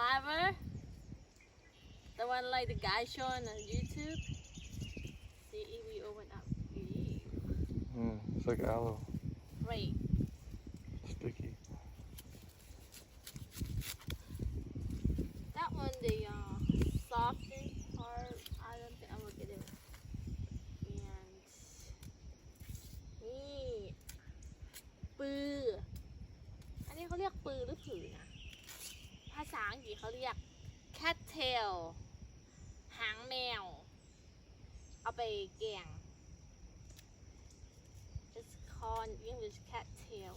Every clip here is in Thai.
Survivor? The one like the guy showing on YouTube? See we open up. Mm, it's like aloe. แกง it's called English cat tail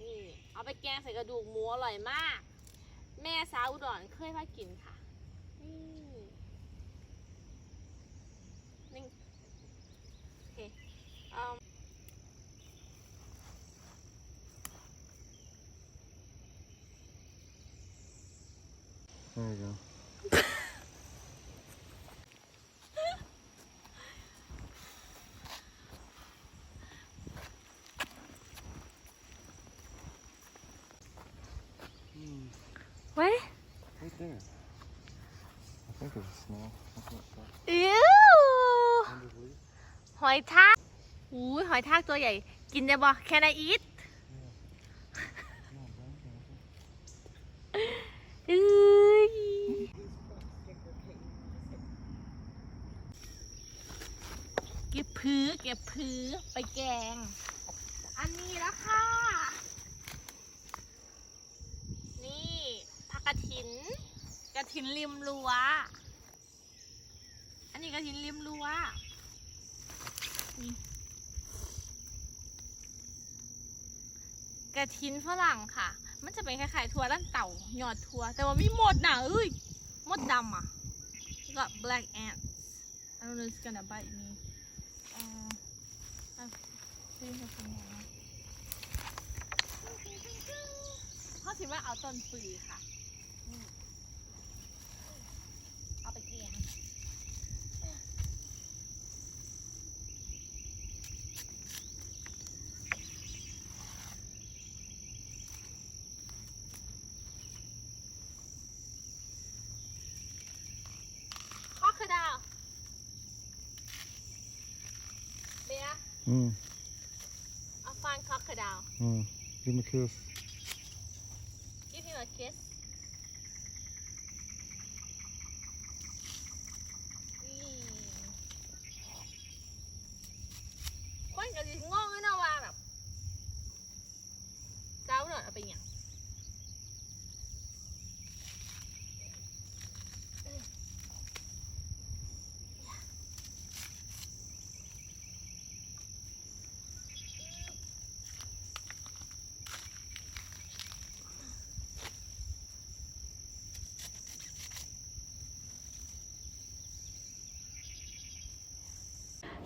นี่ เอาไปแกงใส่กระดูกหมูอร่อยมาก แม่สาวอุดรเคยพากินค่ะ นี่นี่โอเคอ่อ There you go. Hmm, think it's a snail. That's what it's called. Ew! Under the leaf. หอยทากอุ้ยหอยทากตัวใหญ่ กินได้บ่ Can I eat? No, brown snail. เอ้ยเก็บพื้อเก็บพื้อไปแกง อันนี้แล้วค่ะ นี่ผักกระถิน กระ ถินริมรั้ว อันนี้กระถินริมรั้วนี่กระถินฝรั่งค่ะ มันจะเป็นคล้ายๆถั่วด้านเต่าหยอดถั่วแต่ว่ามีหมดนะเอ้ยหมดดำอะแล้วก็ black ants I don't know it's gonna bite me เอ่ออะซื้อมาทำไงนะเขาคิดว่าเอาต้นปือค่ะ Mm, I find crocodile. mm. Give him a kiss. Give him a kiss.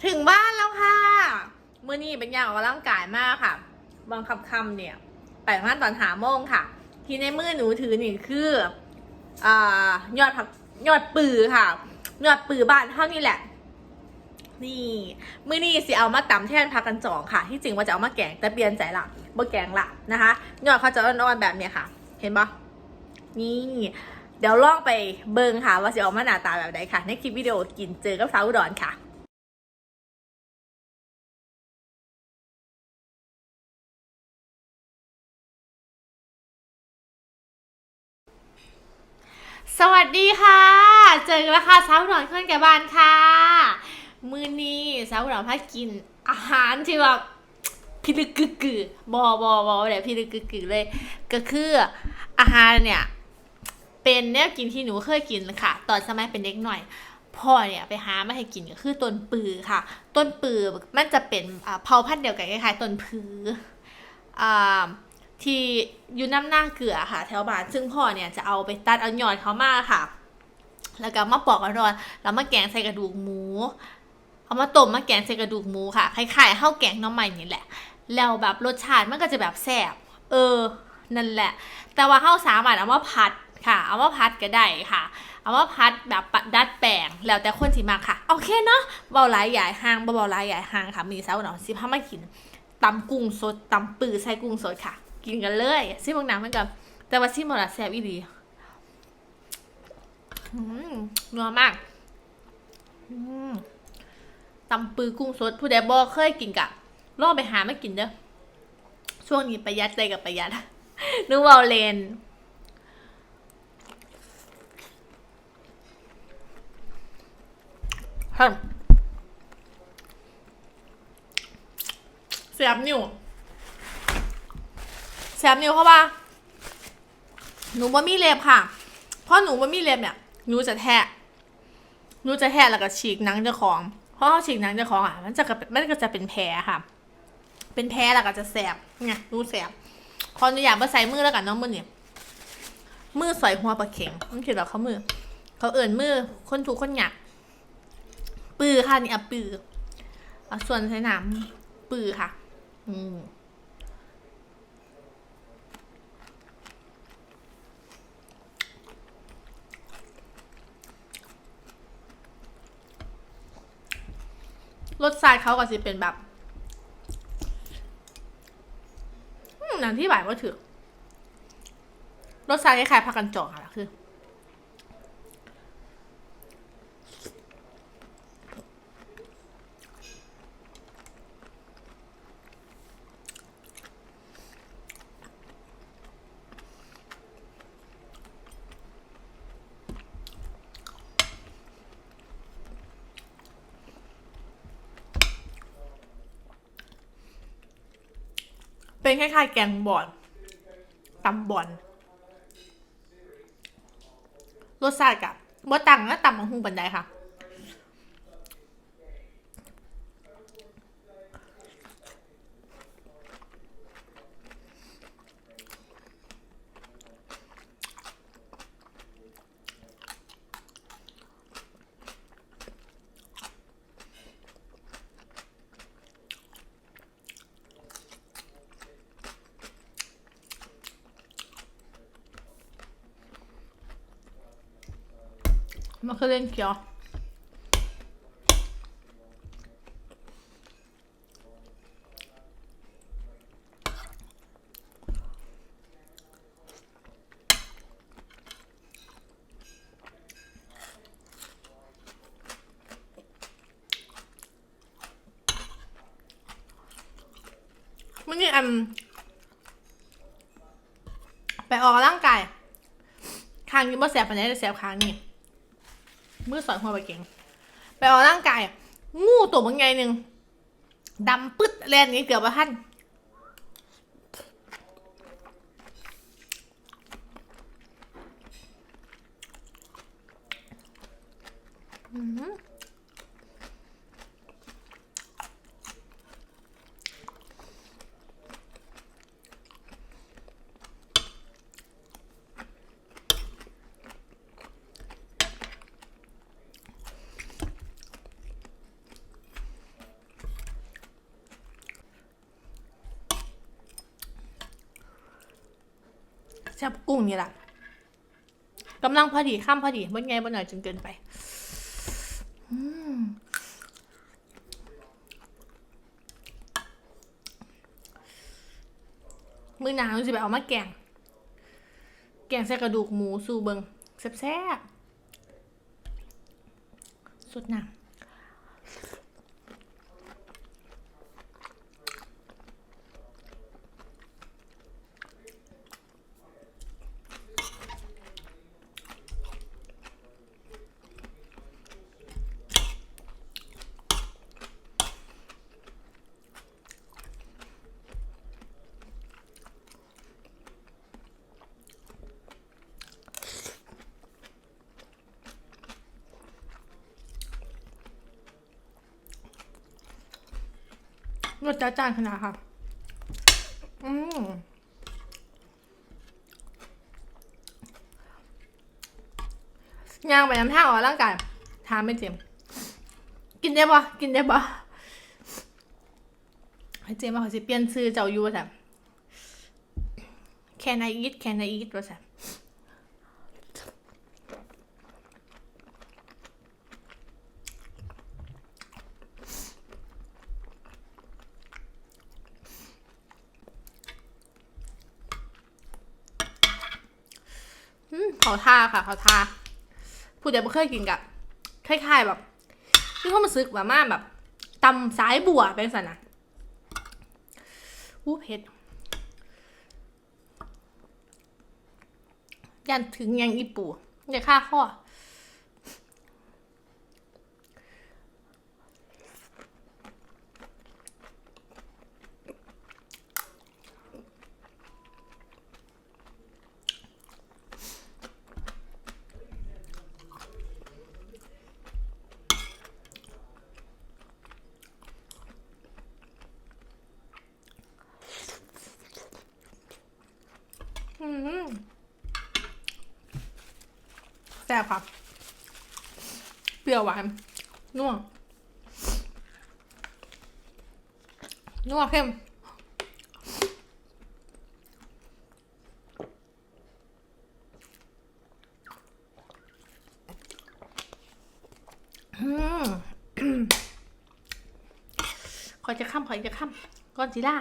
ถึงบ้านแล้วค่ะเมื่อนี้เป็นอย่างออกกำลังกายมากค่ะบังคับคำเนี่ยแปลงร่างตอนหาโมงค่ะ ที่ในมือหนูถือนี่คืออ่ายอดผักยอดปือค่ะ ยอดปือบ้านเท่านี้แหละ นี่มื่อนี้สิเอามาตำแทนผักกันจองค่ะ ที่จริงว่าจะเอามาแกงแต่เปลี่ยนใจละบ่แกงละนะคะ ยอดเขาจะอ่อนๆแบบเนี้ยค่ะ เห็นปะนี่ เดี๋ยวลองไปเบิงค่ะ ว่าจะออกมาหน้าตาแบบไหนค่ะ ในคลิปวิดีโอกินเจอกับสาวอุดรค่ะ สวัสดีค่ะ เจอกันแล้วค่ะสาวอุดรขึ้นแก่บ้านค่ะ มือนี้สาวอุดรพากินอาหารที่แบบพิลึกกึกกือบอบอบอแบบพิลึกกึกกือเลย ก็คืออาหารเนี่ย เป็นแนวกินที่หนูเคยกินค่ะ ตอนสมัยเป็นเด็กหน่อยพ่อเนี่ยไปหามาให้กินก็คือต้นปือค่ะ ต้นปือมันจะเป็นเผาพันธุ์เดียวกันคล้ายๆต้นพืออ่า ที่อยู่น้ำหน้าเกลือค่ะ แถวบ้านซึ่งพ่อเนี่ยจะเอาไปตัดเอาหยอดเขามาค่ะ แล้วก็มาปอกกันรอนแล้วมาแกงใส่กระดูกหมู เอามาต้มมาแกงใส่กระดูกหมูค่ะคล้ายๆข้าวแกงน้ำใหม่นี่แหละ แล้วแบบรสชาติมันก็จะแบบแซ่บเออ นั่นแหละ แต่ว่าข้าวสามารถเอามาผัดค่ะ เอามาผัดก็ได้ค่ะ เอามาพัดแบบดัดแปลงแล้วแต่คนสิมาค่ะ โอเคเนาะเบาหลายใหญ่ห้างบ่เบาหลายใหญ่ห้างค่ะ มีสาวหนองสิพามากินตำกุ้งสดตำปือใส่กุ้งสดค่ะ กินกันเลยซิพวกน้ำมันกับแต่ว่าซิมหมดละแซ่บอีหลีอืมนัวมากตำปือกุ้งสดผู้ใดบอเคยกินกะลอไปหาไมากินเด้อช่วงนี้ประหยัดใจกับประหยัดนึกว่าเอาเลนฮึมเสียบนิ้ว เสียบนิ้วเพราะว่าหนูว่มีเล็บค่ะ เพราะหนูว่มีเล็บเนี่ยหนูจะแทะหนูจะแทะแล้วก็ฉีกหนังเจ้าของ เพราะเขาฉีกหนังเจ้าของอะมันจะกมันก็จะเป็นแผลค่ะ เป็นแผลแล้วก็จะแสบไงหนูแสบขออนุญาตมาใส่มือแล้วกันน้องมือเนี่ยมือสอยหัวปลาเข็งมันคือแบบเขามือ เขาเอิ่นมือคนถูกคนหยัก ปือค่ะนี่อะปือเอาส่วนใช้น้ำปือค่ะ อืม รสชาติเขาก็สิเป็นแบบอืมหนังที่บ่ายว่าถือรสชาติคล้ายๆผักกันจอกค่ะคือ เป็นคล้ายๆแกงบอนตำบอนรสชาติกับบ่ตังนะตำมังหุงบันไดค่ะ มันคือเล่นเขียวมันนี่อันไปออกกำลังกายคางนี้บ่แสบปานใดแต่แสบคางนี่ มือสอยหัวไปเก่งไปออกร่างกาย งูตัวบางไงหนึ่งดำปึ๊ดแลนนี้เกือบว่าท่านอืม แซ่บกุ้งนี่แหละกำลังพอดีข้ามพอดีบนไงบนหน่อยจนเกินไปมือหนาวสิไปเอามาแกง แกงใส่กระดูกหมูสู่เบิงแซ่บๆสุดหน้ำ รสจ้าจานขนาดค่ะ อืมย่างไปน้ำท่าออกร่างกายทานไม่เจ็มกินได้ปะกินได้ปะให้เจมมาเขาจะเปลี่ยนชื่อเจ้ายูว่าแบบ Can I eat Can I eat ว่าแบ เขาท่าค่ะ เขาท่าผู้เดียวเคยกินกับคล้ายๆแบบที่เขามาซึกแบบมาแบบตำสายบัวเป็นสันนะอู้เผ็ดยันถึงยังอีปูอย่าฆ่าข้อ แซ่บครับ เปรี้ยวหวานนัวนัวเข้มอืมขอจะข้ามขอจะข้ามก้อนจีล่า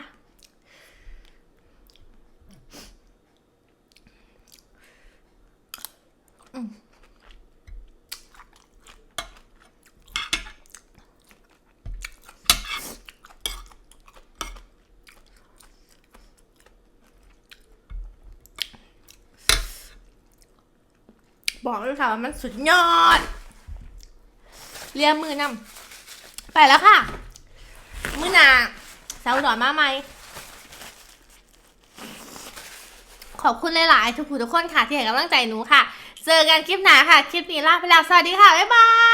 บอกเลยค่ะว่ามันสุดยอด เลียมือนำไปแล้วค่ะ มือหนาสาวหน่อยมาไหมขอบคุณหลาย ๆ ทุกผู้ทุกคนค่ะที่ให้กำลังใจหนูค่ะ เจอกันคลิปหน้าค่ะ คลิปนี้ลาไปแล้ว สวัสดีค่ะ บ๊ายบาย